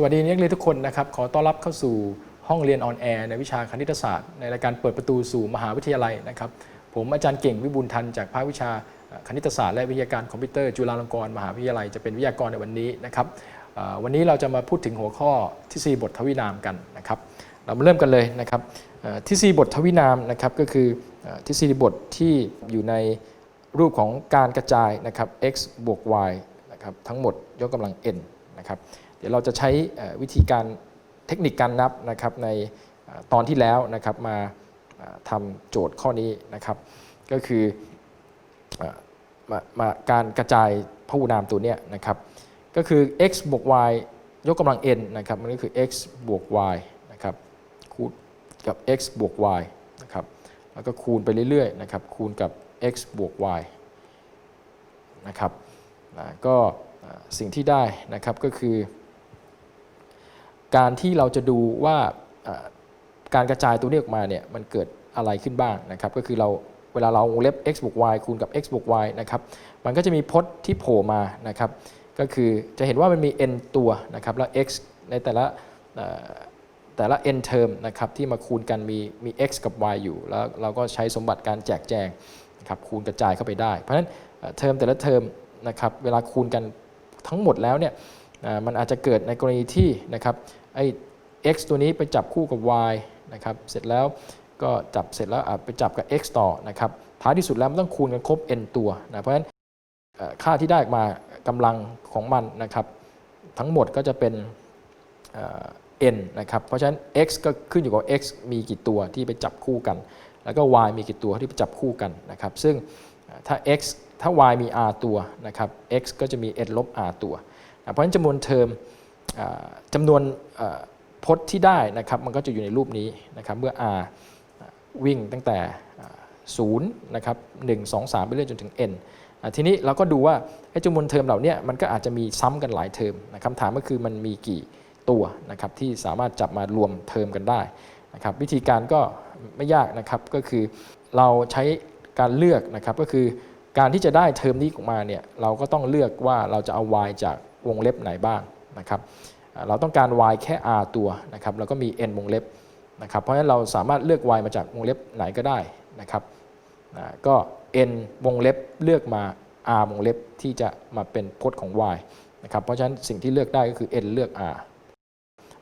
สวัสดีนักเรียนทุกคนนะครับ ขอต้อนรับเข้าสู่ห้องเรียนออนแอร์ในวิชาคณิตศาสตร์ ในรายการเปิดประตูสู่มหาวิทยาลัยนะครับ ผมอาจารย์เก่งวิบูลทันจากภาควิชาคณิตศาสตร์และวิทยาการคอมพิวเตอร์จุฬาลงกรณ์มหาวิทยาลัยจะเป็นวิทยากรในวันนี้นะครับวันนี้เราจะมาพูดถึงหัวข้อทฤษฎีบททวินามกันนะครับ เรามาเริ่มกันเลยนะครับทฤษฎีบททวินามนะครับก็คือเอ่อทฤษฎีบทที่อยู่ในรูปของการกระจายนะครับ x บวก y นะครับทั้งหมดยกกำลัง n นะครับ เดี๋ยวเราจะใช้วิธีการเทคนิคการนับนะครับในตอนที่แล้วนะครับมาทำโจทย์ข้อนี้นะครับ ก็คือมามาการกระจายพหุนามตัวเนี้ยนะครับก็คือ x บวก y ยกกำลัง n นะครับมันก็คือ x บวก y นะครับคูณกับ x บวก y นะครับแล้วก็คูณไปเรื่อยๆนะครับคูณกับ x บวก y นะครับนะก็สิ่งที่ได้นะครับก็คือ การที่เราจะดูว่าการกระจายตัวนี้ออกมาเนี่ยมันเกิดอะไรขึ้นบ้างนะครับ ก็คือเราเวลาเราวงเล็บ x บวก y คูณกับ x บวก y นะครับ มันก็จะมีพจน์ที่โผล่มานะครับ ก็คือจะเห็นว่ามันมี n ตัวนะครับ แล้ว x ในแต่ละแต่ละ n term นะครับที่มาคูณกันมีมี x กับ y อยู่ แล้วเราก็ใช้สมบัติการแจกแจงนะครับคูณกระจายเข้าไปได้ เพราะฉะนั้นเทอมแต่ละเทอมนะครับเวลาคูณกันทั้งหมดแล้วเนี่ยมันอาจจะเกิดในกรณีที่นะครับ ไอ้ x ตัวนี้ไปจับคู่กับ y นะครับเสร็จแล้วก็จับเสร็จแล้วไปจับกับ x ต่อนะครับท้ายที่สุดแล้วมันต้องคูณกันครบ n ตัวนะเพราะฉะนั้นค่าที่ได้ออกมากำลังของมันนะครับทั้งหมดก็จะเป็น n นะครับเพราะฉะนั้น x ก็ขึ้นอยู่กับ x มีกี่ตัวที่ไปจับคู่กัน แล้วก็ y มีกี่ตัวที่ไปจับคู่กันนะครับซึ่งถ้า x ถ้า y มี r ตัวนะครับ x ก็จะมี n ลบ r ตัวนะเพราะฉะนั้นจำนวนเทอม จำนวนพจน์ที่ได้นะครับมันก็จะอยู่ในรูปนี้นะครับเมื่อ r วิ่งตั้งแต่0นะครับ1 2 3 ไปเรื่อยจนถึง n อะทีนี้เราก็ดูว่าไอ้จำนวนเทอมเหล่านี้มันก็อาจจะมีซ้ำกันหลายเทอมนะคำถามก็คือมันมีกี่ตัวนะครับที่สามารถจับมารวมเทอมกันได้นะครับวิธีการก็ไม่ยากนะครับก็คือเราใช้การเลือกนะครับก็คือการที่จะได้เทอมนี้ออกมาเนี่ยเราก็ต้องเลือกว่าเราจะเอา y จากวงเล็บไหนบ้าง นะครับเราต้องการ y แค่ r ตัวนะครับแล้วก็มี n วงเล็บนะครับเพราะฉะนั้นเราสามารถเลือก y มาจากวงเล็บไหนก็ได้นะครับก็ n วงเล็บเลือกมา r วงเล็บที่จะมาเป็นพจน์ของ y นะครับเพราะฉะนั้นสิ่งที่เลือกได้ก็คือ n เลือก r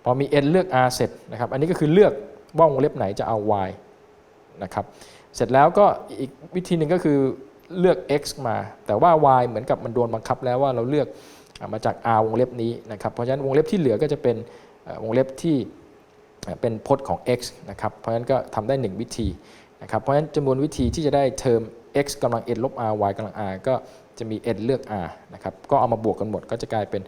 พอมี n เลือก r เสร็จนะครับอันนี้ก็คือเลือกว่าวงเล็บไหนจะเอา y นะครับเสร็จแล้วก็อีกวิธีหนึ่งก็คือเลือก x มา แต่ว่า y เหมือนกับมันโดนบังคับแล้วว่าเราเลือก มาจาก r วงเล็บนี้นะครับเพราะฉะนั้นวงเล็บที่เหลือก็จะเป็นวงเล็บที่เป็นพจน์ของ x นะครับเพราะฉะนั้นก็ทำได้ 1 วิธีนะครับเพราะฉะนั้นจำนวนวิธีที่จะได้เทอม x กำลัง n ลบ r y กำลัง r ก็จะมี n เลือก r นะครับก็เอามาบวกกันหมดก็จะกลายเป็น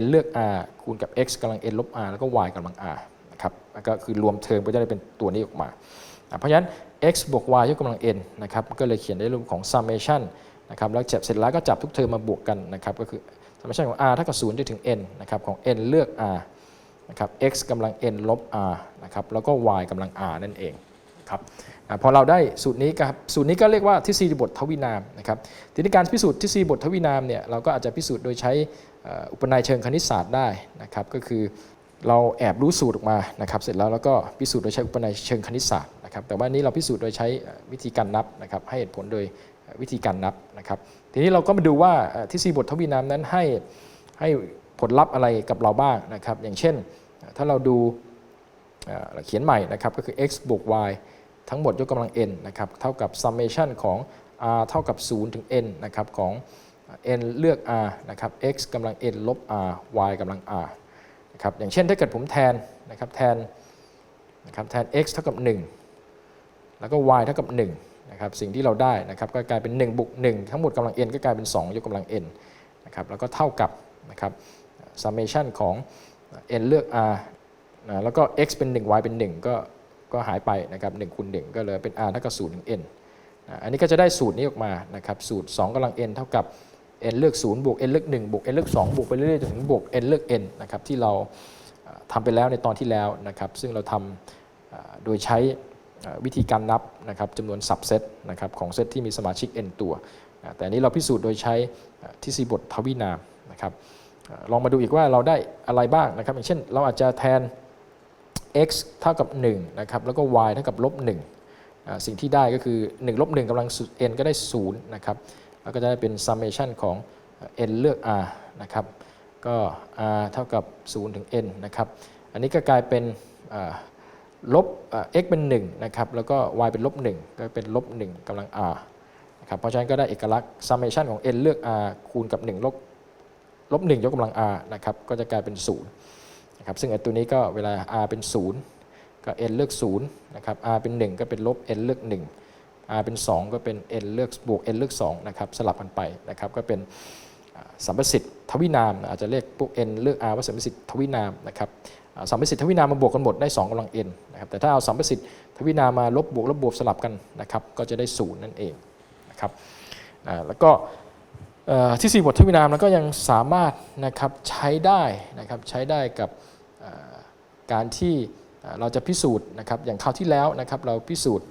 n เลือก r คูณกับ x กำลัง n ลบ r แล้วก็ y กำลัง r นะครับก็คือรวมเทอมก็จะได้เป็นตัวนี้ออกมา เพราะฉะนั้น x บวก y ยกกำลัง n นะครับก็เลยเขียนได้รูปของ summation นะครับแล้วจับเสร็จแล้วก็จับทุกเทอมมาบวกกันนะครับก็คือ summation ของ r เท่ากับ0จนถึง n นะครับของ n เลือก r นะครับ x กำลัง n ลบ r นะครับแล้วก็ y กำลัง r นั่นเองครับอะพอเราได้สูตรนี้ครับสูตรนี้ก็เรียกว่าทฤษฎีบททวินามนะครับทีนี้การพิสูจน์ทฤษฎีบททวินามเนี่ยเราก็อาจจะพิสูจน์โดยใช้อุปนัยเชิงคณิตศาสตร์ได้นะครับก็คือเราแอบรู้สูตรออกมานะครับเสร็จแล้วแล้วก็พิสูจน์โดยใช้อุปนัยเชิงคณิตศาสตร์นะครับแต่ว่านี้เราพิสูจน์โดยใช้วิธีการนับนะครับให้เหตุผลโดยวิธีการนับนะครับ ทีนี้เราก็มาดูว่าเอ่อทฤษฎีบททวินามนั้นให้ให้ผลลัพธ์อะไรกับเราบ้างนะครับ อย่างเช่น ถ้าเราดูเเขียนใหม่นะครับก็คือ x บวก y ทั้งหมดยกกำลัง n นะครับเท่ากับ summation ของ r เท่ากับ 0 ถึง n นะครับของ n เลือก r นะครับ x กำลัง n ลบ r y กำลัง r นะครับอย่างเช่นถ้าเกิดผมแทนนะครับแทนนะครับแทน x เท่ากับ 1 แล้วก็ y เท่ากับ 1 นะครับสิ่งที่เราได้นะครับก็กลายเป็น1บวก1ทั้งหมดกำลัง n ก็กลายเป็น 2 ยกกำลัง n นะครับแล้วก็เท่ากับนะครับ summation ของ n เลือก r นะแล้วก็ x เป็น 1 y เป็น 1 ก็ก็หายไปนะครับ1คูณ1ก็เลยเป็น r เท่ากับ0ถึง n นะอันนี้ก็จะได้สูตรนี้ออกมานะครับสูตร 2กำลัง n เท่ากับ n เลือก0บวก n เลือก1บวก n เลือก2บวกไปเรื่อยๆจนถึงบวก n เลือก n นะครับที่เราทำไปแล้วในตอนที่แล้วนะครับซึ่งเราทำโดยใช้ วิธีการนับนะครับจำนวน subset นะครับของเซตที่มีสมาชิก n ตัวแต่อันนี้เราพิสูจน์โดยใช้ทฤษฎีบททวินามนะครับลองมาดูอีกว่าเราได้อะไรบ้างนะครับ อย่างเช่นเราอาจจะแทน x เท่ากับ1นะครับแล้วก็ y เท่ากับลบ1อ่าสิ่งที่ได้ก็คือ 1 ลบ1กำลัง n ก็ได้0นะครับแล้วก็จะได้เป็น summation ของ n เลือก r นะครับก็ r เท่ากับ 0 ถึง n นะครับ อันนี้ก็กลายเป็น ลบ x เป็น1นะครับแล้วก็ y เป็นลบ1ก็เป็นลบ1กำลัง r นะครับเพราะฉะนั้นก็ได้เอกลักษณ์ summation ของ n เลือก r คูณกับ 1 ลบลบ1ยกกำลัง r นะครับก็จะกลายเป็น0นะครับซึ่งไอ้ตัวนี้ก็เวลา r เป็น 0 ก็ n เลือก0นะครับ r เป็น 1 ก็เป็นลบ n เลือก 1 r เป็น 2 ก็เป็น n เลือกบวก n เลือก2นะครับสลับกันไปนะครับก็เป็นสัมประสิทธิ์ทวินามอาจจะเรียกพวก n เลือก r ว่าสัมประสิทธิ์ทวินามนะครับสัมประสิทธิ์ทวินามมาบวกกันหมดได้2กำลัง n นะครับแต่ถ้าเอาสัมประสิทธิ์ทวินามาลบบวกลบบวกสลับกันนะครับก็จะได้0นั่นเองนะครับแล้วก็ที่สี่บททวินามแล้วก็ยังสามารถนะครับใช้ได้นะครับใช้ได้กับการที่เราจะพิสูจน์นะครับอย่างคราวที่แล้วนะครับเราพิสูจน์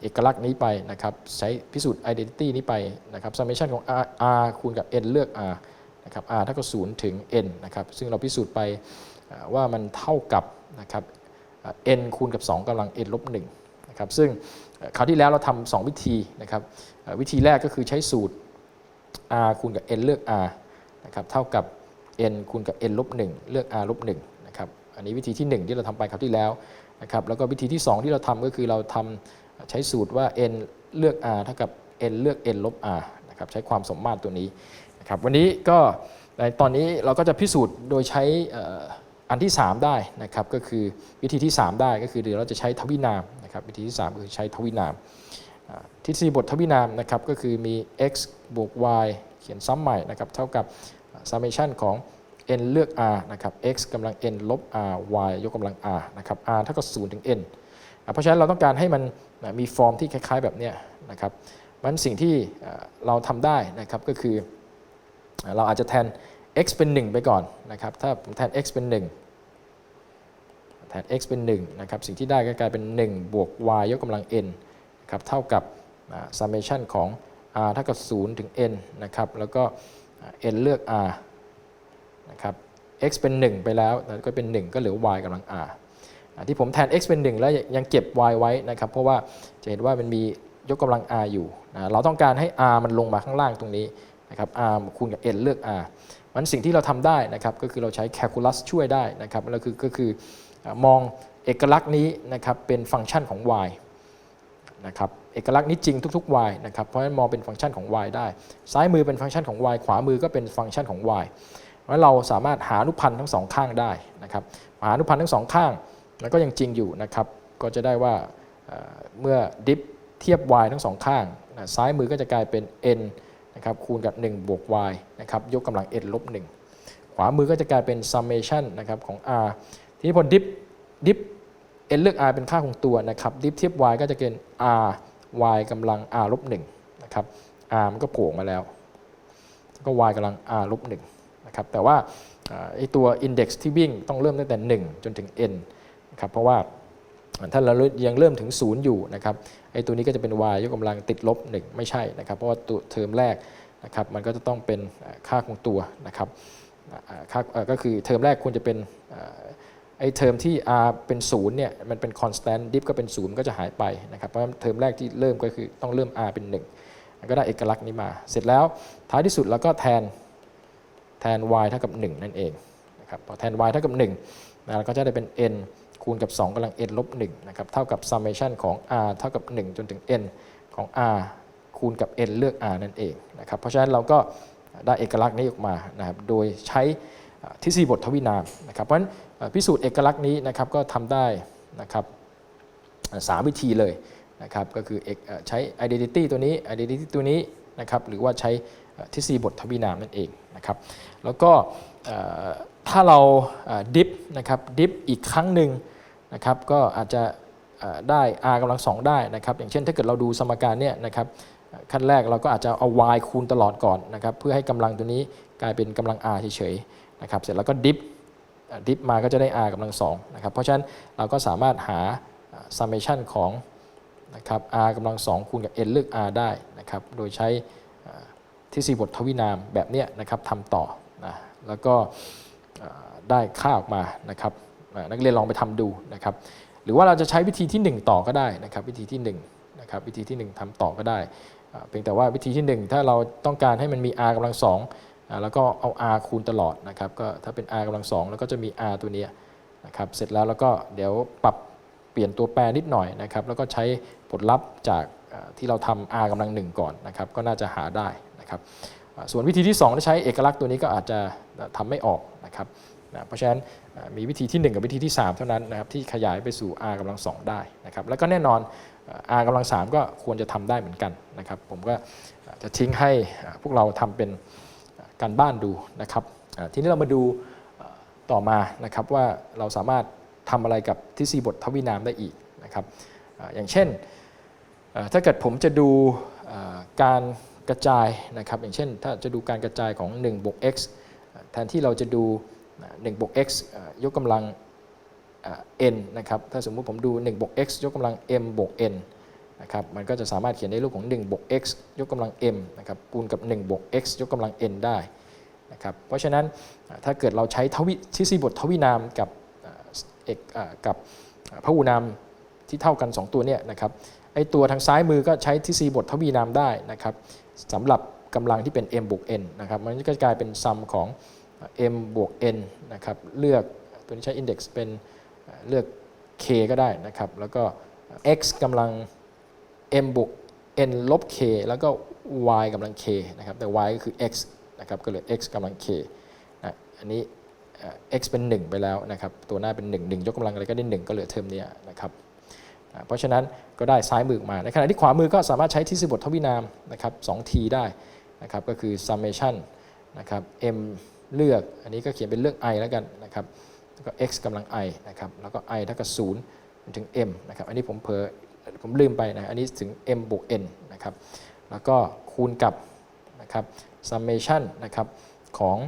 เอกลักษณ์นี้ไปนะครับใช้พิสูจน์ identity นี้ไปนะครับ summation ของ r, r คูณกับ n เลือก r นะครับ r เท่ากับ0ถึง n นะครับซึ่งเราพิสูจน์ไปว่ามันเท่ากับนะครับ n คูณกับ 2กำลัง n ลบ1นะครับซึ่งคราวที่แล้วเราทำสองวิธีนะครับวิธีแรกก็คือใช้สูตร r คูณกับ n เลือก r นะครับเท่ากับ n คูณกับ n ลบ1เลือก r ลบ1นะครับอันนี้วิธีที่ 1 ที่เราทำไปคราวที่แล้วนะครับแล้วก็วิธีที่ 2 ที่เราทำก็คือเราทำใช้สูตรว่า n เลือก r เท่ากับ n เลือก n ลบ r นะครับใช้ความสมมาตรตัวนี้นะครับวันนี้ก็ในตอนนี้เราก็จะพิสูจน์โดยใช้ อันที่ 3 ได้นะครับก็คือวิธีที่ 3 ได้ก็คือเดี๋ยวเราจะใช้ทวินามนะครับวิธีที่ 3 คือใช้ทวินามทฤษฎีบททวินามนะครับก็คือมี x บวก y เขียนซ้ำใหม่นะครับเท่ากับ summation ของ n เลือก r นะครับ x กำลัง n ลบ r y ยกกำลัง r นะครับ r เท่ากับ0ถึง n เพราะฉะนั้นเราต้องการให้มันมีฟอร์มที่คล้ายๆแบบนี้นะครับมันสิ่งที่เราทำได้นะครับก็คือเราอาจจะแทน x เป็น 1 ไปก่อนนะครับถ้าผมแทน x เป็น 1 แทน x เป็น1นะครับสิ่งที่ได้ก็กลายเป็น 1 บวก y ยกกำลัง n นะครับเท่ากับ summation ของ r เท่ากับ 0 ถึง n นะครับแล้วก็ n เลือก r นะครับ x เป็น 1 ไปแล้วแล้วก็เป็น 1 ก็เหลือ y กำลัง r ที่ผมแทน x เป็น 1 แล้วยังเก็บ y ไว้นะครับเพราะว่าจะเห็นว่ามันมียกกำลัง r อยู่ เราต้องการให้ r มันลงมาข้างล่างตรงนี้นะครับ r คูณกับ n เลือก r มันสิ่งที่เราทำได้นะครับก็คือเราใช้ calculus ช่วยได้นะครับแล้วคือก็คือมองเอกลักษณ์นี้นะครับเป็นฟังก์ชันของ y นะครับเอกลักษณ์นี้จริงทุกๆ y นะครับเพราะฉะนั้นมองเป็นฟังก์ชันของ y ได้ ซ้ายมือเป็นฟังก์ชันของ y ขวามือก็เป็นฟังก์ชันของ y เพราะฉะนั้นเราสามารถหาอนุพันธ์ทั้งสองข้างได้นะครับหาอนุพันธ์ทั้งสองข้างแล้วก็ยังจริงอยู่นะครับก็จะได้ว่าเมื่อดิฟเทียบ y ทั้งสองข้าง ซ้ายมือก็จะกลายเป็น n นะครับคูณกับ 1 บวก y นะครับยกกำลัง n ลบ 1 ขวามือก็จะกลายเป็น summation นะครับของ r ทีนี้พอดิฟดิฟ n เลือก r เป็นค่าคงตัวนะครับดิฟเทียบ y ก็จะเป็น r y กำลัง r ลบ1นะครับ r มันก็โผล่มาแล้ว ก็ y กำลัง r ลบ1นะครับแต่ว่าอ่าไอตัว index ที่วิ่งต้องเริ่มตั้งแต่ 1 จนถึง n นะครับเพราะว่า ถ้าเรายังเริ่มถึง0อยู่นะครับไอตัวนี้ก็จะเป็น y ยกกำลังติดลบ 1 ไม่ใช่นะครับ เพราะว่าตัวเทอมแรกนะครับมันก็จะต้องเป็นอ่าค่าคงตัวนะครับค่าก็คือเทอมแรกควรจะเป็นไอ้เทอมที่ r เป็น0เนี่ยมันเป็น constant diff ก็เป็น0มันก็จะหายไปนะครับเพราะเทอมแรกที่เริ่มก็คือต้องเริ่ม r เป็น1ก็ได้เอกลักษณ์นี้มา เสร็จแล้วท้ายที่สุดเราก็แทนแทน y เท่ากับ 1 นั่นเองนะครับพอแทน y เท่ากับ1นะเราก็จะได้เป็น n คูณกับ 2กำลัง n ลบ1นะครับเท่ากับ summation ของ r เท่ากับ 1 จนถึง n ของ r คูณกับ n เลือก r นั่นเองนะครับเพราะฉะนั้นเราก็ได้เอกลักษณ์นี้ออกมานะครับโดยใช้ทฤษฎีบททวินามนะครับเพราะฉะนั้นพิสูจน์เอกลักษณ์นี้นะครับก็ทำได้นะครับสามวิธีเลยนะครับก็คืออใช้ identity ตัวนี้ identity ตัวนี้นะครับหรือว่าใช้ทฤษฎีบททวินามนั่นเองนะครับแล้วก็ถ้าเราดิฟนะครับดิฟอีกครั้งหนึ่ง นะครับก็อาจจะเอ่อได้ r กำลังสองได้นะครับอย่างเช่นถ้าเกิดเราดูสมการเนี่ยนะครับขั้นแรกเราก็อาจจะเอา y คูณตลอดก่อนนะครับเพื่อให้กำลังตัวนี้กลายเป็นกำลัง r เฉยๆนะครับเสร็จแล้วก็ดิฟดิฟมาก็จะได้ r กำลังสองนะครับเพราะฉะนั้นเราก็สามารถหา summation ของนะครับ r กำลังสองคูณกับ n เลือก r ได้นะครับโดยใช้ทฤษฎีบททวินามแบบเนี้ยนะครับทำต่อนะแล้วก็ได้ค่าออกมานะครับ นักเรียนลองไปทำดูนะครับหรือว่าเราจะใช้วิธีที่ 1 ต่อก็ได้นะครับวิธีที่1นะครับวิธีที่ 1ทำต่อก็ได้ เพียงแต่ว่าวิธีที่ 1 ถ้าเราต้องการให้มันมี r กำลังสองแล้วก็เอา r คูณตลอดนะครับก็ถ้าเป็น r กำลังสองแล้วก็จะมี r ตัวนี้นะครับเสร็จแล้วแล้วก็เดี๋ยวปรับเปลี่ยนตัวแปรนิดหน่อยนะครับแล้วก็ใช้ผลลัพธ์จากที่เราทำ r กำลังหนึ่งก่อนนะครับก็น่าจะหาได้นะครับส่วนวิธีที่2ที่ใช้เอกลักษณ์ตัวนี้ก็อาจจะทำไม่ออกนะครับ นะเพราะฉะนั้นมีวิธีที่ 1 กับวิธีที่ 3 เท่านั้นนะครับที่ขยายไปสู่ r กำลังสองได้นะครับแล้วก็แน่นอน r กำลังสามก็ควรจะทำได้เหมือนกันนะครับผมก็จะทิ้งให้พวกเราทำเป็นการบ้านดูนะครับทีนี้เรามาดูต่อมานะครับว่าเราสามารถทำอะไรกับทฤษฎีบททวินามได้อีกนะครับอย่างเช่นถ้าเกิดผมจะดูการกระจายนะครับอย่างเช่นถ้าจะดูการกระจายของ1บวก x แทนที่เราจะดู 1บวก x ยกกำลัง n นะครับ ถ้าสมมุติผมดู1บวก x ยกกำลัง m บวก n นะครับ มันก็จะสามารถเขียนในรูปของ1บวก x ยกกำลัง m นะครับ คูณกับ1บวก x ยกกำลัง n ได้นะครับ เพราะฉะนั้นถ้าเกิดเราใช้ทวิทฤษฎีบททวินามกับเอกกับพหูนามที่เท่ากัน 2 ตัวเนี่ยนะครับ ไอตัวทางซ้ายมือก็ใช้ทฤษฎีบททวีนามได้นะครับสำหรับกำลังที่เป็น m บวก n นะครับ มันก็กลายเป็นซัมของ m บวก n นะครับเลือกตัวนี้ใช้ index เป็นเอ่อเลือก k ก็ได้นะครับ แล้วก็ x กำลัง m บวก n ลบ k แล้วก็ y กำลัง k นะครับ แต่ y ก็คือ x นะครับ ก็เหลือ x กำลัง k นะอันนี้ x เป็น 1 ไปแล้วนะครับ ตัวหน้าเป็น 1 1 ยกกำลังอะไรก็ได้ 1 ก็เหลือเทอมนี้นะครับ เพราะฉะนั้นก็ได้ซ้ายมือมา ในขณะที่ขวามือก็สามารถใช้ทฤษฎีบททวินามนะครับ2 t ได้นะครับ ก็คือ summation นะครับ m เลือก อันนี้ก็เขียนเป็นเลือก i แล้วกันนะครับ แล้วก็ x กำลัง i นะครับ แล้วก็ i เท่ากับ0ถึง m นะครับ อันนี้ผมเพอผมลืมไปนะ อันนี้ถึง m บวก n นะครับ แล้วก็คูณกับนะครับ summation นะครับของ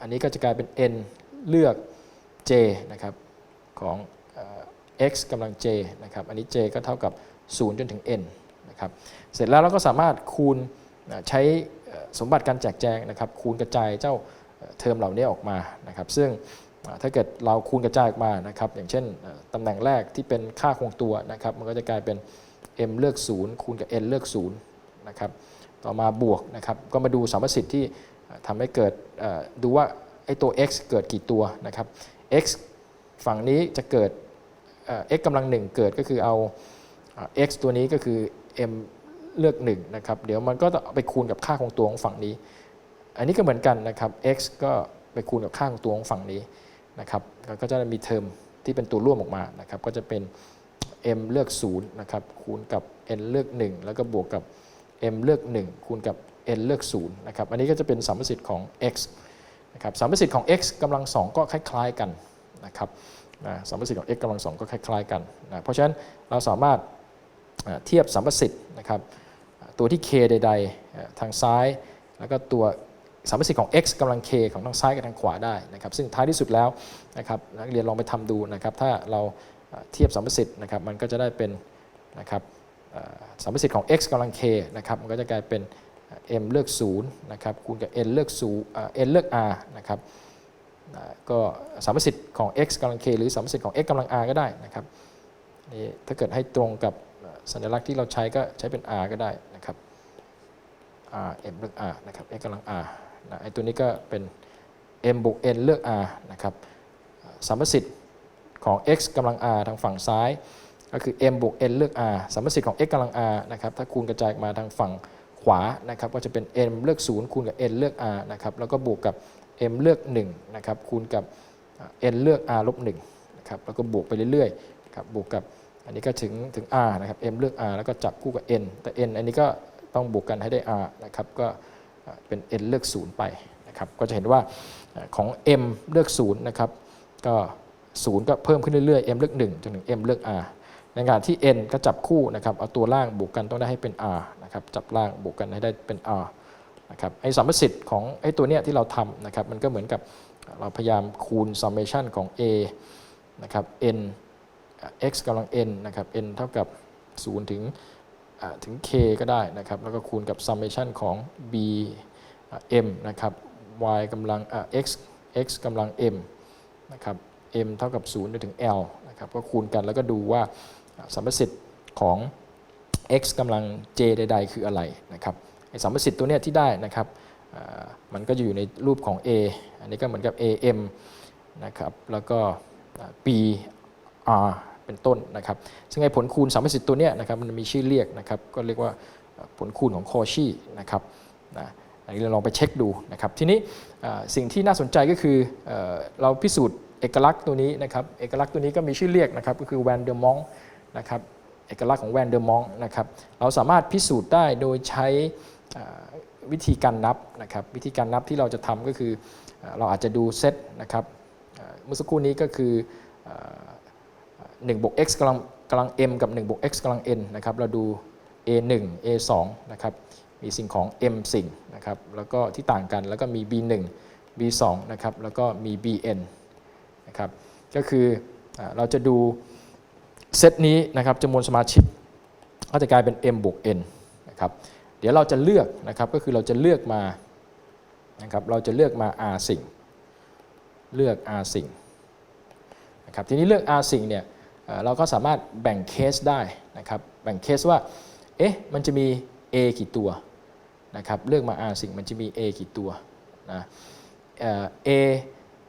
อันนี้ก็จะกลายเป็น n เลือก j นะครับของ x กำลัง j นะครับ อันนี้ j ก็เท่ากับ 0 จนถึง n นะครับ เสร็จแล้วเราก็สามารถคูณใช้สมบัติการแจกแจงนะครับ คูณกระจายเจ้า เทอมเหล่านี้ออกมานะครับ ซึ่งถ้าเกิดเราคูณกระจายออกมานะครับ อย่างเช่นตำแหน่งแรกที่เป็นค่าคงตัวนะครับ มันก็จะกลายเป็น m เลือก 0 คูณกับ n เลือก0นะครับ ต่อมาบวกนะครับ ก็มาดูสมมติสิทธิ์ที่ทำให้เกิดดูว่าไอ้ตัว x เกิดกี่ตัวนะครับ x ฝั่งนี้จะเกิด x กำลังหนึ่งเกิดก็คือเอา x ตัวนี้ก็คือ m เลือก1นะครับ เดี๋ยวมันก็ไปคูณกับค่าของตัวของฝั่งนี้ อันนี้ก็เหมือนกันนะครับ x ก็ไปคูณกับค่าของตัวของฝั่งนี้นะครับก็จะมีเทอมที่เป็นตัวร่วมออกมานะครับ ก็จะเป็น m เลือก0นะครับคูณกับ n เลือก 1 แล้วก็บวกกับ m เลือก 1 คูณกับ n เลือก0นะครับ อันนี้ก็จะเป็นสัมประสิทธิ์ของ x นะครับสัมประสิทธิ์ของ x กำลังสองก็คล้าย ๆกันนะครับนะสัมประสิทธิ์ของ x กำลังสองก็คล้ายๆกันนะเพราะฉะนั้นเราสามารถเทียบสัมประสิทธิ์นะครับตัวที่ k ใด ๆ ทางซ้าย แล้วก็ตัว สัมสิทธิ์ของ x กำลัง k ของทางซ้ายกับทางขวาได้นะครับซึ่งท้ายที่สุดแล้วนะครับนักเรียนลองไปทำดูนะครับถ้าเราเทียบสัมสิทธิ์นะครับมันก็จะได้เป็นนะครับสัมสิทธิ์ของ x กำลัง k นะครับมันก็จะกลายเป็น m เลือก0นะครับคูณกับ n เลือก0 n เลือก r นะครับก็สัมสิทธิ์ของ x กำลัง k หรือสัมสิทธิ์ของ x กำลัง r ก็ได้นะครับนี่ถ้าเกิดให้ตรงกับสัญลักษณ์ที่เราใช้ก็ใช้เป็น r ก็ได้นะครับ r m เลือก r นะครับ x กำลัง r นะไอ้ตัวนี้ก็เป็น m บวก n เลือก r นะครับสมประสิทธิ์ของ x กำลัง r ทางฝั่งซ้าย ก็คือ m บวก n เลือก r สมประสิทธิ์ของ x กำลัง r นะครับถ้าคูณกระจายมาทางฝั่งขวานะครับก็จะเป็น m เลือก 0 คูณกับ n เลือก r นะครับแล้วก็บวกกับ m เลือก1นะครับคูณกับ n เลือก r ลบ1นะครับแล้วก็บวกไปเรื่อยๆครับบวกกับอันนี้ก็ถึงถึง r นะครับ m เลือก r แล้วก็จับคู่กับ n แต่ n อันนี้ก็ต้องบวกกันให้ได้ r นะครับก็ เป็น n เลือก 0 ไปนะครับก็จะเห็นว่าอ่าของ m เลือก 0 นะครับก็ 0 ก็เพิ่มขึ้นเรื่อยๆ m เลือก 1จนถึง m เลือก r ในขณะที่ n ก็จับคู่นะครับเอาตัวล่างบวกกันต้องได้ให้เป็น r นะครับจับล่างบวกกันให้ได้เป็น r นะครับไอ้สัมประสิทธิ์ของไอ้ตัวเนี้ยที่เราทำนะครับมันก็เหมือนกับเราพยายามคูณ summation ของ a นะครับ n x กำลัง n นะครับ n เท่ากับ 0 ถึง ถึง k ก็ได้นะครับ แล้วก็คูณกับ summation ของ b m นะครับ y กำลัง x x กำลัง m นะครับ m เท่ากับ0จนถึง l นะครับ ก็คูณกันแล้วก็ดูว่าสัมประสิทธิ์ของ x กำลัง j ใด ๆ คืออะไรนะครับไอสัมประสิทธิ์ตัวเนี้ยที่ได้นะครับมันก็จะอยู่ในรูปของ a อันนี้ก็เหมือนกับ am นะครับ แล้วก็ b r เป็นต้นนะครับ ซึ่งไอ้ผลคูณสัมประสิทธิ์ตัวเนี้ยนะครับมันมีชื่อเรียกนะครับ ก็เรียกว่าผลคูณของคอชีนะครับนะอันนี้เราลองไปเช็คดูนะครับ ทีนี้สิ่งที่น่าสนใจก็คือเอเราพิสูจน์เอกลักษณ์ตัวนี้นะครับ เอกลักษณ์ตัวนี้ก็มีชื่อเรียกนะครับ ก็คือแวนเดอร์มองนะครับ เอกลักษณ์ของแวนเดอร์มองนะครับ เราสามารถพิสูจน์ได้โดยใช้วิธีการนับนะครับ วิธีการนับที่เราจะทำก็คืออ่าเราอาจจะดูเซตนะครับ เมื่อสักครู่นี้ก็คืออ 1บวก x กำลังกำลัง m กับ1บวก x กำลัง n นะครับ เราดู a 1 a 2นะครับ มีสิ่งของ m สิ่งนะครับ แล้วก็ที่ต่างกัน แล้วก็มี b 1 b 2นะครับ แล้วก็มี bn นะครับ ก็คือเราจะดูเซตนี้นะครับจำนวนสมาชิกก็จะกลายเป็น m บวก n นะครับ เดี๋ยวเราจะเลือกนะครับ ก็คือเราจะเลือกมานะครับ เราจะเลือกมา r สิ่ง เลือก r สิ่งนะครับ ทีนี้เลือก r สิ่งเนี่ย เราก็สามารถแบ่งเคสได้นะครับแบ่งเคสว่าเอ๊ะมันจะมี A กี่ตัวนะครับเลือกมา R สิ่งมันจะมี A กี่ตัวนะเอ่อ A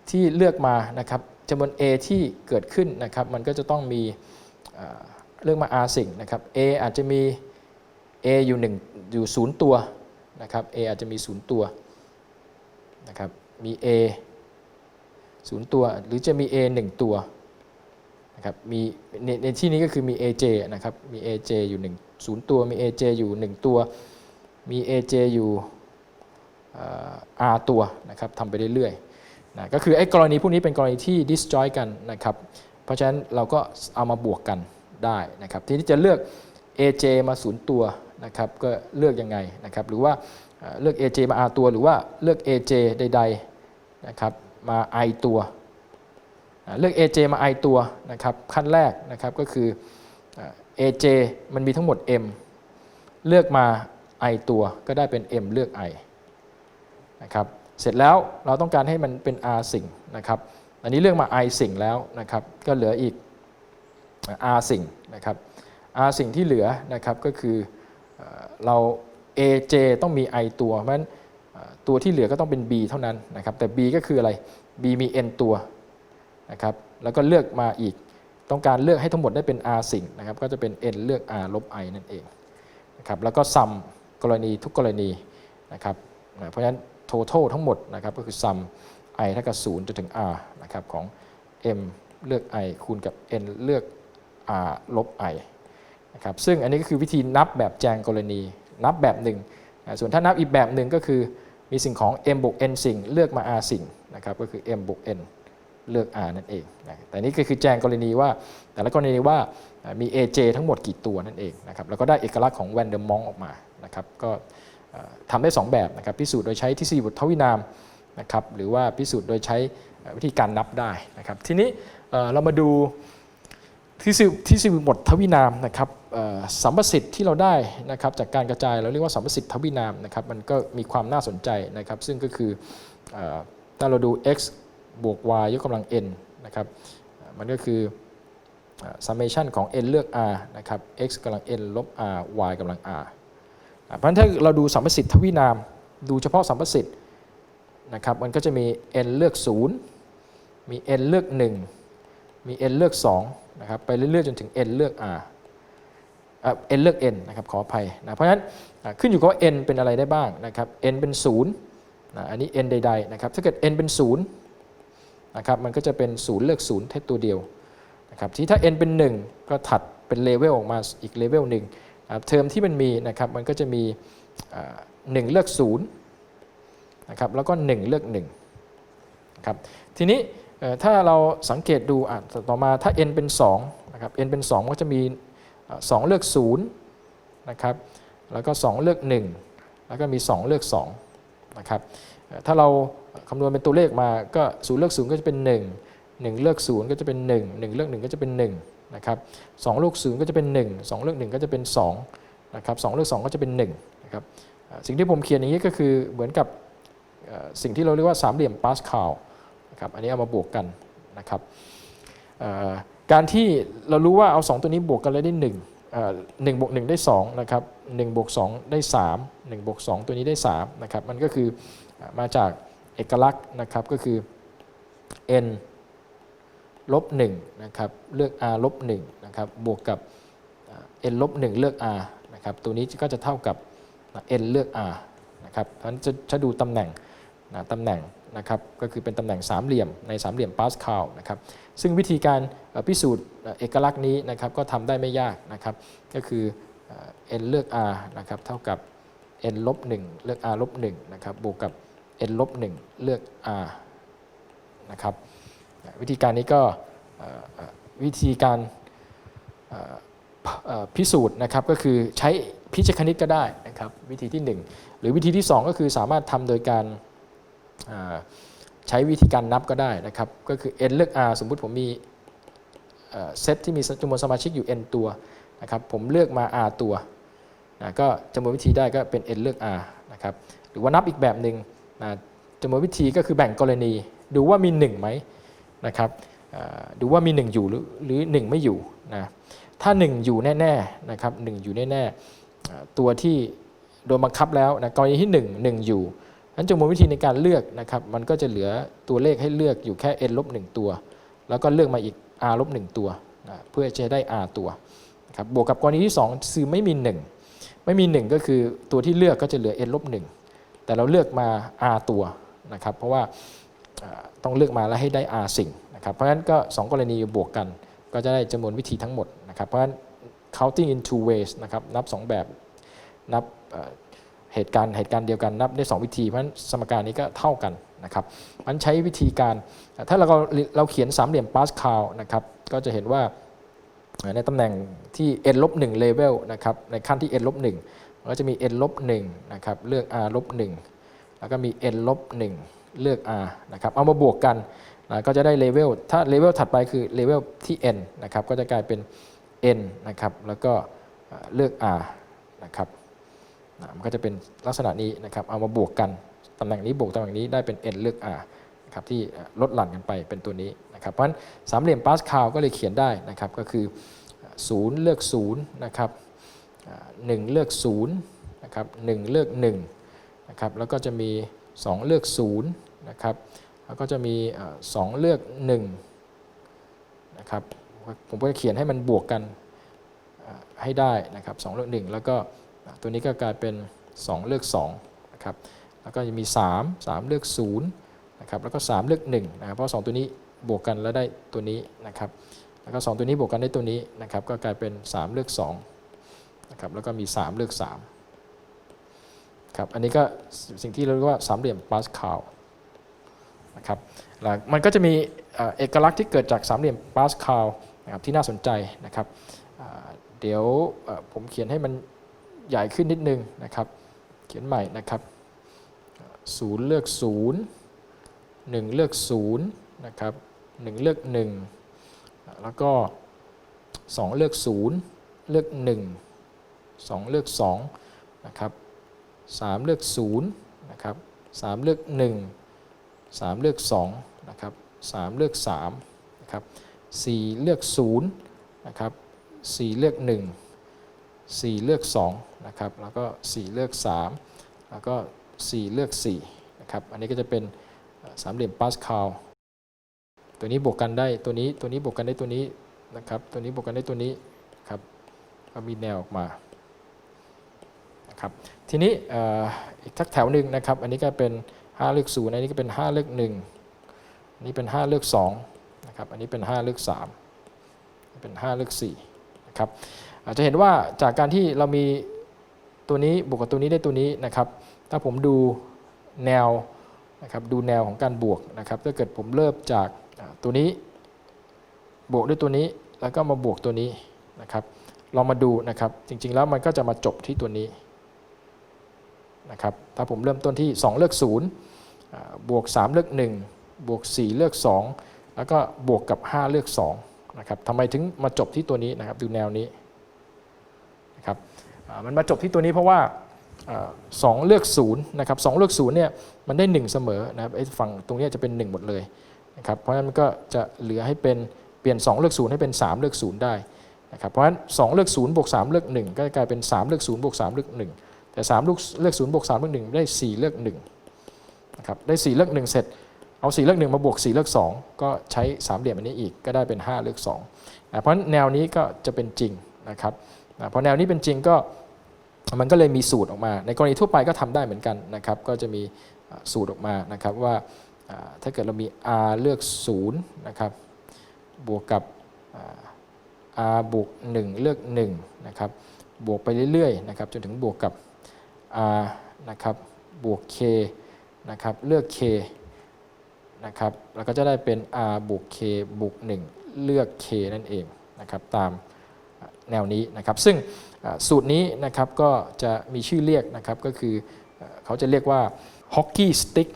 ที่เลือกมานะครับจำนวน A ที่เกิดขึ้นนะครับมันก็จะต้องมีเอ่อเลือกมา R สิ่งนะครับ A อาจจะมี A อยู่1อยู่0ตัวนะครับ A อาจจะมี 0 ตัวนะครับมี A 0 ตัวหรือจะมี A 1 ตัว นะครับมีในในที่นี้ก็คือมี AJ นะครับมี AJ อยู่1 0ตัวมี AJ อยู่ 1 ตัว มี AJ อยู่ R ตัวนะครับทำไปเรื่อยๆนะก็คือไอ้กรณีพวกนี้เป็นกรณีที่ disjoint กันนะครับเพราะฉะนั้นเราก็เอามาบวกกันได้นะครับทีนี้จะเลือก AJ มา0ตัวนะครับก็เลือกยังไงนะครับหรือว่าเอ่อเลือก AJ มา R ตัว หรือว่าเลือก AJ ใดๆนะครับมา I ตัว เลือก AJ มา I ตัวนะครับขั้นแรกนะครับก็คืออ่า AJ มันมีทั้งหมด M เลือกมา I ตัวก็ได้เป็น M เลือก I นะครับเสร็จแล้วเราต้องการให้มันเป็น R สิ่งนะครับอันนี้เลือกมา I สิ่งแล้วนะครับก็เหลืออีก R สิ่งนะครับ R สิ่งที่เหลือนะครับก็คือเอ่อเรา AJ ต้องมี I ตัวเพราะฉะนั้นตัวที่เหลือก็ต้องเป็น B เท่านั้นนะครับแต่ B ก็คืออะไร B มี N ตัว นะครับแล้วก็เลือกมาอีกต้องการเลือกให้ทั้งหมดได้เป็น R สิ่งนะครับก็จะเป็น N เลือก R ลบ I นั่นเองนะครับแล้วก็ sum กรณีทุกกรณีนะครับนะเพราะฉะนั้น total ทั้งหมดนะครับก็คือ sum i เท่ากับ0จนถึง r นะครับของ m เลือก i คูณกับ n เลือก r ลบ i นะครับซึ่งอันนี้ก็คือวิธีนับแบบแจงกรณีนับแบบหนึ่งนะส่วนถ้านับอีกแบบหนึ่งก็คือมีสิ่งของ m บวก n สิ่งเลือกมา r สิ่งนะครับก็คือ m บวก n เลือก r นั่นเองนะแต่นี่ก็คือแจงกรณีว่า แต่ละกรณีว่ามี aj ทั้งหมดกี่ตัวนั่นเองนะครับแล้วก็ได้เอกลักษณ์ของแวนเดอร์มองออกมานะครับก็ทำได้ 2 แบบนะครับพิสูจน์โดยใช้ทฤษฎีบททวินามนะครับหรือว่าพิสูจน์โดยใช้วิธีการนับได้นะครับทีนี้เรามาดูทฤษฎีทฤษฎีบททวินามนะครับสัมประสิทธิ์ที่เราได้นะครับจากการกระจายเราเรียกว่าสัมประสิทธิ์ทวินามนะครับมันก็มีความน่าสนใจนะครับซึ่งก็คือถ้าเราดู x บวก y ยกกำลัง n นะครับมันก็คือ summation ของ n เลือก r นะครับ x กำลัง n ลบ r y กำลัง r เพราะฉะนั้นถ้าเราดูสัมประสิทธิ์ทวินาม ดูเฉพาะสัมประสิทธิ์นะครับมันก็จะมี n เลือก 0 มี n เลือก 1 มี n เลือก 2 นะครับไปเรื่อยๆ จนถึง n เลือก r อะ n เลือก n นะครับขออภัยนะเพราะฉะนั้นขึ้นอยู่กับว่า n เป็นอะไรได้บ้างนะครับ n เป็น0นะอันนี้ n ใดๆนะครับถ้าเกิด n เป็น 0 นะครับมันก็จะเป็น0เลือก0แค่ตัวเดียวนะครับที่ถ้า n เป็น 1 ก็ถัดเป็นเลเวลออกมาอีกเลเวลหนึ่งนะครับเทอมที่มันมีนะครับมันก็จะมี 1 เลือก0นะครับแล้วก็ 1 เลือก1นะครับทีนี้ถ้าเราสังเกตดูอะต่อมาถ้า n เป็น2นะครับ n เป็น 2 ก็จะมี 2 เลือก0นะครับแล้วก็ 2 เลือก 1 แล้วก็มี 2 เลือก2นะครับถ้าเรา คำนวณเป็นตัวเลขมาก็0เลือก0ก็จะเป็น 1 1 เลือก0ก็จะเป็น 1 1 เลือก1ก็จะเป็น1นะครับ2เลือก0ก็จะเป็น 1 2 เลือก1ก็จะเป็น2นะครับ2เลือก2ก็จะเป็น1นะครับสิ่งที่ผมเขียนอย่างนี้ก็คือเหมือนกับสิ่งที่เราเรียกว่าสามเหลี่ยมปาสคาลนะครับอันนี้เอามาบวกกันนะครับการที่เรารู้ว่าเอา 2 ตัวนี้บวกกันแล้วได้1เอ่อ1บวก1ได้2นะครับ1บวก2ได้ 3 1บวก2ตัวนี้ได้3นะครับมันก็คือมาจาก เอกลักษณ์นะครับก็คือ n ลบ1นะครับเลือก r ลบ1นะครับบวกกับ n ลบ1เลือก r นะครับตัวนี้ก็จะเท่ากับ n เลือก r นะครับเพราะฉะนั้นจะดูตำแหน่งนะตำแหน่งนะครับก็คือเป็นตำแหน่งสามเหลี่ยมในสามเหลี่ยมปาสคาลนะครับซึ่งวิธีการพิสูจน์เอกลักษณ์นี้นะครับก็ทำได้ไม่ยากนะครับก็คือเอ่อ n เลือก r นะครับเท่ากับ n ลบ1เลือก r ลบ1นะครับบวกกับ n ลบ1เลือก r นะครับวิธีการนี้ก็วิธีการพิสูจน์นะครับก็คือใช้พิชคณิตก็ได้นะครับวิธีที่ 1 หรือวิธีที่ 2 ก็คือสามารถทำโดยการใช้วิธีการนับก็ได้นะครับก็คือ n เลือก r สมมุติผมมีเซตที่มีจำนวนสมาชิกอยู่ n ตัวนะครับผมเลือกมา r ตัวนะก็จำนวนวิธีได้ก็เป็น n เลือก r นะครับหรือว่านับอีกแบบหนึ่ง จำนวนวิธีก็คือแบ่งกรณี ดูว่ามี1ไหมนะครับดูว่ามี 1 อยู่หรือหรือ 1 ไม่อยู่นะถ้า 1 อยู่แน่ๆนะครับหอยู่แน่ๆตัวที่โดนบังคับแล้วนะกรณีที่ 1 1 อยู่นั้นจงมวลวิธีในการเลือกนะครับมันก็จะเหลือตัวเลขให้เลือกอยู่แค่ n ลบ1ตัว แล้วก็เลือกมาอีก r ลบ1ตัวนะเพื่อจะได้ r ตัวนะครับบวกกับกรณีที่2คือไม่มี 1 ไม่มี 1 ก็คือตัวที่เลือกก็จะเหลือ n ลบ1 แต่เราเลือกมา r ตัวนะครับเพราะว่าต้องเลือกมาแล้วให้ได้ r สิ่งนะครับเพราะฉะนั้นก็ 2 กรณีบวกกัน ก็จะได้จำนวนวิธีทั้งหมดนะครับเพราะฉะนั้น counting in two ways นะครับนับ 2 แบบนับเหตุการณ์เหตุการณ์เดียวกันนับได้ 2 วิธีเพราะฉะนั้นสมการนี้ก็เท่ากันนะครับมันใช้วิธีการถ้าเราเราเขียนสามเหลี่ยมปาสคาลนะครับก็จะเห็นว่าในตำแหน่งที่ n ลบ1 level นะครับในขั้นที่ n ลบ1 ก็จะมี n ลบ1นะครับเลือก r ลบ1แล้วก็มี n ลบ1เลือก r นะครับเอามาบวกกันนะก็จะได้เลเวลถ้าเลเวลถัดไปคือเลเวลที่ n นะครับก็จะกลายเป็น n นะครับแล้วก็เลือก r นะครับนะมันก็จะเป็นลักษณะนี้นะครับเอามาบวกกันตำแหน่งนี้บวกตำแหน่งนี้ได้เป็น n เลือก r นะครับที่ลดหลั่นกันไปเป็นตัวนี้นะครับเพราะฉะนั้นสามเหลี่ยมปาสคาลก็เลยเขียนได้นะครับก็คือ 0 เลือก0นะครับ หนึ่งเลือก0นะครับหนึ่งเลือก1นะครับแล้วก็จะมี 2 เลือก0นะครับแล้วก็จะมีเอ่อสองเลือก1นะครับผมก็จะเขียนให้มันบวกกันให้ได้นะครับสองเลือก 1 แล้วก็ตัวนี้ก็กลายเป็น 2 เลือก2นะครับแล้วก็จะมี 3 3 เลือก0นะครับแล้วก็ 3 เลือก1นะครับเพราะ 2 ตัวนี้บวกกันแล้วได้ตัวนี้นะครับแล้วก็ 2 ตัวนี้บวกกันได้ตัวนี้นะครับก็กลายเป็น 3 เลือก 2 นะครับแล้วก็มี 3 เลือก3ครับอันนี้ก็สิ่งที่เราเรียกว่าสามเหลี่ยมปาสคาลนะครับมันก็จะมีเอกลักษณ์ที่เกิดจากสามเหลี่ยมปาสคาลนะครับที่น่าสนใจนะครับเดี๋ยวผมเขียนให้มันใหญ่ขึ้นนิดนึงนะครับเขียนใหม่นะครับศูนย์เลือกศูนย์หนึ่งเลือกศูนย์นะครับหนึ่งเลือกหนึ่งแล้วก็สองเลือกศูนย์เลือกหนึ่ง สองเลือกสองนะครับสามเลือกศูนย์นะครับสามเลือกหนึ่ง3เลือก2นะครับ3เลือก3นะครับ4เลือก0นะครับ4เลือก 1 4 เลือก2นะครับแล้วก็ 4 เลือก 3 แล้วก็ 4 เลือก4นะครับอันนี้ก็จะเป็นสามเหลี่ยมปาสคาลตัวนี้บวกกันได้ตัวนี้ตัวนี้บวกกันได้ตัวนี้นะครับตัวนี้บวกกันได้ตัวนี้ครับก็มีแนวออกมา นะครับทีนี้อีกทักแถวหนึ่งนะครับอันนี้ก็เป็น 5 เลือก0อันนี้ก็เป็น 5 เลือก1อันนี้เป็น 5 เลือก2นะครับอันนี้เป็น 5 เลือก3เป็น 5 เลือก4นะครับอาจจะเห็นว่าจากการที่เรามีตัวนี้บวกกับตัวนี้ได้ตัวนี้นะครับถ้าผมดูแนวนะครับดูแนวของการบวกนะครับถ้าเกิดผมเริ่มจากตัวนี้บวกด้วยตัวนี้แล้วก็มาบวกตัวนี้นะครับลองมาดูนะครับจริงๆแล้วมันก็จะมาจบที่ตัวนี้ นะครับถ้าผมเริ่มต้นที่ 2 เลือก 0 บวก 3 เลือก 1 บวก 4 เลือก 2 แล้วก็บวกกับ 5 เลือก2นะครับทำไมถึงมาจบที่ตัวนี้นะครับดูแนวนี้นะครับมันมาจบที่ตัวนี้เพราะว่าสองเลือกศูนย์นะครับสองเลือกศูนย์เนี่ยมันได้หนึ่งเสมอนะครับไอ้ฝั่งตรงนี้จะเป็นหนึ่งหมดเลยนะครับเพราะฉะนั้นมันก็จะเหลือให้เป็นเปลี่ยนสองเลือกศูนย์ให้เป็นสามเลือกศูนย์ได้นะครับเพราะฉะนั้นสองเลือกศูนย์บวกสามเลือกหนึ่งก็จะกลายเป็นสามเลือกศูนย์บวกสามเลือกหนึ่ง แต่สามลือกเลือกศูนย์บวกสามเลือกหนึ่งได้สี่เลือกหนึ่งนะครับได้สี่เลือกหนึ่งเสร็จ เอา 4 เลือก 1 มาบวก 4 เลือก 2 ก็ใช้สามเหลี่ยมอันนี้อีกก็ได้เป็น 5 เลือก2นะเพราะแนวนี้ก็จะเป็นจริงนะครับนะพอแนวนี้เป็นจริงก็มันก็เลยมีสูตรออกมา ในกรณีทั่วไปก็ทำได้เหมือนกันนะครับก็จะมีสูตรออกมานะครับว่าถ้าเกิดเรามี r เลือก0นะครับบวกกับอ่า r บวก1เลือก1นะครับบวกไปเรื่อยๆนะครับจนถึงบวกกับ r นะครับบวก k นะครับเลือก k นะครับแล้วก็จะได้เป็น r บวก k บวก 1 เลือก k นั่นเองนะครับตามแนวนี้นะครับ ซึ่งสูตรนี้นะครับก็จะมีชื่อเรียกนะครับก็คือเขาจะเรียกว่า hockey stick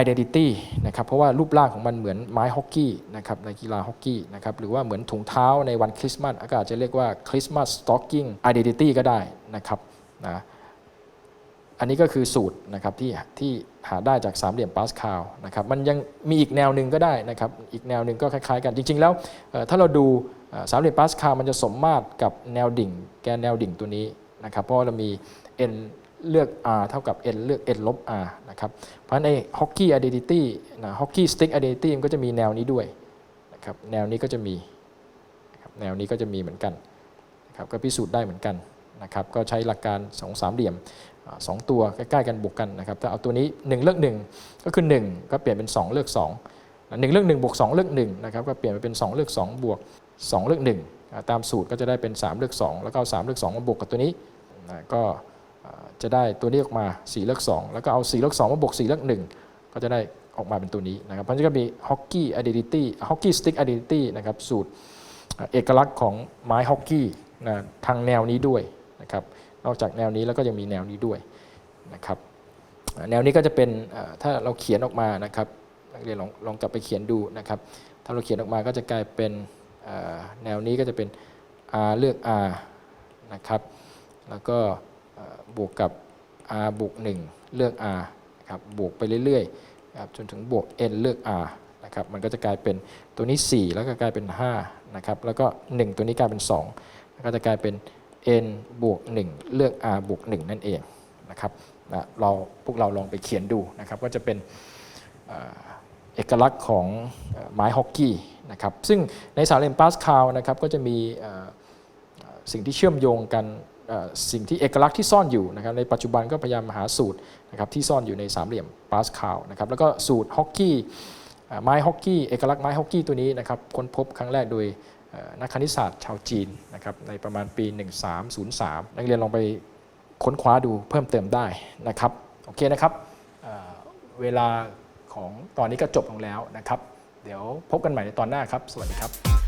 identity นะครับเพราะว่ารูปร่างของมันเหมือนไม้ฮอกกี้นะครับในกีฬาฮอกกี้นะครับหรือว่าเหมือนถุงเท้าในวันคริสต์มาสก็อาจจะเรียกว่า Christmas stocking identity ก็ได้นะครับนะ อันนี้ก็คือสูตรนะครับที่ที่หาได้จากสามเหลี่ยมปาสคาลนะครับมันยังมีอีกแนวหนึ่งก็ได้นะครับอีกแนวหนึ่งก็คล้ายๆกันจริง ๆ แล้วถ้าเราดูสามเหลี่ยมปาสคาลมันจะสมมาตรกับแนวดิ่ง แกนแนวดิ่งตัวนี้นะครับเพราะว่าเรามี n เลือก r เท่ากับ n เลือก n ลบ r นะครับเพราะฉะนั้นไอ้ hockey identity นะ hockey stick identity มันก็จะมีแนวนี้ด้วยนะครับแนวนี้ก็จะมีนะครับแนวนี้ก็จะมีเหมือนกันนะครับก็พิสูจน์ได้เหมือนกัน นะครับก็ใช้หลักการสองสามเหลี่ยมสองตัวใกล้ๆกันบวกกันนะครับถ้าเอาตัวนี้ 1 เลือก 1 ก็คือ 1 ก็เปลี่ยนเป็น 2 เลือก2นะหนึ่งเลือก1บวก2 เลือก1นะครับก็เปลี่ยนไปเป็น 2 เลือก 2 บวก 2 เลือก1อ่าตามสูตรก็จะได้เป็น 3 เลือก 2 แล้วก็เอา3เลือก 2 มาบวกกับตัวนี้นะก็จะได้ตัวนี้ออกมา 4 เลือก 2 แล้วก็เอา 4 เลือก 2 มาบวก 4 เลือก 1 ก็จะได้ออกมาเป็นตัวนี้นะครับเพราะฉะนั้นก็มี hockey identity hockey stick identity นะครับสูตรเอกลักษณ์ของไม้ฮอกกี้นะทางแนวนี้ด้วย นะครับ นอกจากแนวนี้แล้วก็ยังมีแนวนี้ด้วยนะครับ แนวนี้ก็จะเป็นถ้าเราเขียนออกมานะครับนักเรียนลองลองกลับไปเขียนดูนะครับ ถ้าเราเขียนออกมาก็จะกลายเป็นแนวนี้ก็จะเป็น r เลือก r นะครับ แล้วก็บวกกับ r บวก1เลือก r นะครับ บวกไปเรื่อยๆครับจนถึงบวก n เลือก r นะครับ มันก็จะกลายเป็นตัวนี้ 4 แล้วก็กลายเป็น5นะครับ แล้วก็ 1 ตัวนี้กลายเป็น2แล้วก็จะกลายเป็น n บวก1เลือก r บวก1นั่นเองนะครับนะเราพวกเราลองไปเขียนดูนะครับก็จะเป็นเอกลักษณ์ของไม้ฮอกกี้นะครับซึ่งในสามเหลี่ยมปาสคาลนะครับก็จะมีสิ่งที่เชื่อมโยงกันสิ่งที่เอกลักษณ์ที่ซ่อนอยู่นะครับในปัจจุบันก็พยายามหาสูตรนะครับที่ซ่อนอยู่ในสามเหลี่ยมปาสคาลนะครับแล้วก็สูตรฮอกกี้ไม้ฮอกกี้เอกลักษณ์ไม้ฮอกกี้ตัวนี้นะครับค้นพบครั้งแรกโดย นักคณิตศาสตร์ชาวจีนนะครับในประมาณปี 1303 นักเรียนลองไปค้นคว้าดูเพิ่มเติมได้นะครับโอเคนะครับเเวลาของตอนนี้ก็จบลงแล้วนะครับ เดี๋ยวพบกันใหม่ในตอนหน้าครับ สวัสดีครับ